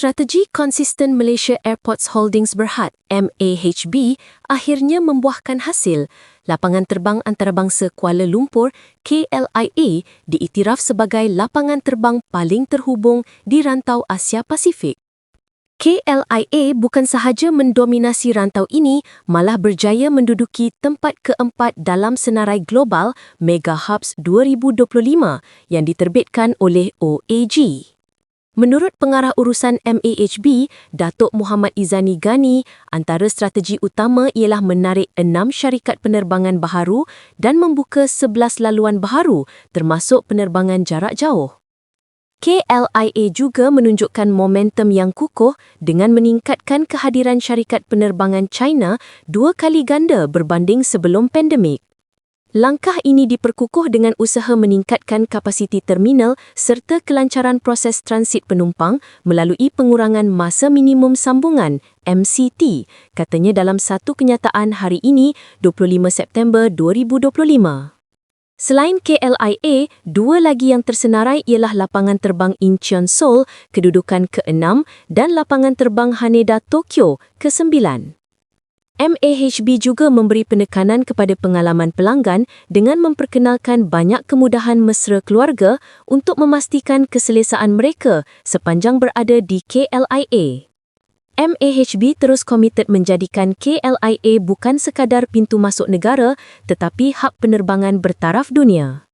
Strategi Konsisten Malaysia Airports Holdings Berhad MAHB akhirnya membuahkan hasil. Lapangan terbang antarabangsa Kuala Lumpur KLIA diiktiraf sebagai lapangan terbang paling terhubung di rantau Asia Pasifik. KLIA bukan sahaja mendominasi rantau ini, malah berjaya menduduki tempat keempat dalam senarai global Mega Hubs 2025 yang diterbitkan oleh OAG. Menurut pengarah urusan MAHB, Datuk Muhammad Izani Gani, antara strategi utama ialah menarik enam syarikat penerbangan baharu dan membuka sebelas laluan baharu termasuk penerbangan jarak jauh. KLIA juga menunjukkan momentum yang kukuh dengan meningkatkan kehadiran syarikat penerbangan China dua kali ganda berbanding sebelum pandemik. Langkah ini diperkukuh dengan usaha meningkatkan kapasiti terminal serta kelancaran proses transit penumpang melalui pengurangan masa minimum sambungan MCT, katanya dalam satu kenyataan hari ini 25 September 2025. Selain KLIA, dua lagi yang tersenarai ialah lapangan terbang Incheon Seoul kedudukan ke-6 dan lapangan terbang Haneda Tokyo ke-9. MAHB juga memberi penekanan kepada pengalaman pelanggan dengan memperkenalkan banyak kemudahan mesra keluarga untuk memastikan keselesaan mereka sepanjang berada di KLIA. MAHB terus komited menjadikan KLIA bukan sekadar pintu masuk negara tetapi hak penerbangan bertaraf dunia.